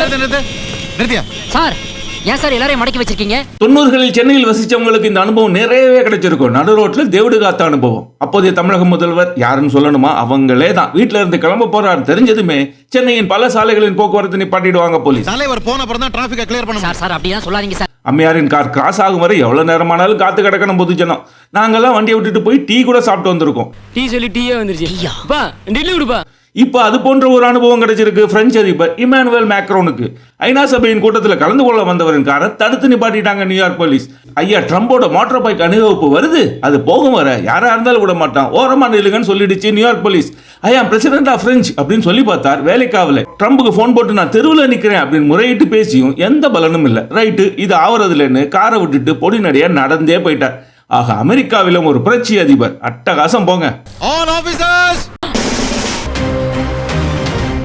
நிறுத்தியா? சார் ஏன் சார் எல்லாரையும் மடக்கி வச்சிருக்கீங்க? தொண்ணூறுகளில் சென்னையில் வசிச்சவங்களுக்கு இந்த அனுபவம் நிறையவே கிடைச்சிருக்கும். நடு ரோட்டில் தேவடு காத்த அனுபவம். அப்போதைய தமிழக முதல்வர் யாருன்னு சொல்லணுமா? அவங்களே தான். வீட்டில இருந்து கிளம்ப போறாரு. தெரிஞ்சதுமே சென்னையின் பல சாலைகளின் போக்குவரத்து நிப்பாட்டிடுவாங்க போலீஸ். தலைவர் போன அப்புறம் தான் டிராபிக்கை கிளியர் பண்ண சார் சார் அப்படிலாம் சொல்லாதீங்க சார். அம்மையாரின் கார் கிராஸ் ஆகும் வரை எவ்வளவு நேரமானாலும் காத்து கிடக்கணும் பொதுஜனம் நாங்கெல்லாம் வண்டியை விட்டுட்டு போய் டீ கூட சாப்பிட்டு வந்திருக்கோம். டீ சொல்லி டீயே வந்துருச்சு. பா டெல்லி விடுப்பா இப்போ அது போன்ற ஒரு அனுபவம் கிடைச்சிருக்கு பிரெஞ்சு அதிபர் இமானுவேல் மேக்ரோனுக்கு ஐநா சபையின் கூட்டத்தில் கலந்து கொள்ள வந்தவரின் காரை தடுத்து நிப்பாட்டிட்டாங்க நியூயார்க் போலீஸ் ஐயா ட்ரம்போட மோட்டார் பைக் அணிவகுப்பு வருது? அது போகும் வர. யாராக இருந்தாலும் விட மாட்டான். ஓரமாக நில்லுங்கன்னு சொல்லிடுச்சு நியூயார்க் போலீஸ் ஐயா பிரசிடென்ட் ஆஃப் பிரெஞ்ச் அப்படின்னு சொல்லி பார்த்தார். வேலைக்காவல. ட்ரம்புக்கு ஃபோன் போட்டு நான் தெருவில் நிற்கிறேன் அப்படின்னு முறையிட்டு பேசியும் எந்த பலனும் இல்லை. ரைட்டு இது ஆவறதுலன்னு காரை விட்டுட்டு பொடி நடையாக நடந்தே போயிட்டார். ஆக அமெரிக்காவிலும் ஒரு புரட்சி அதிபர். அட்டகாசம் போங்க. All officers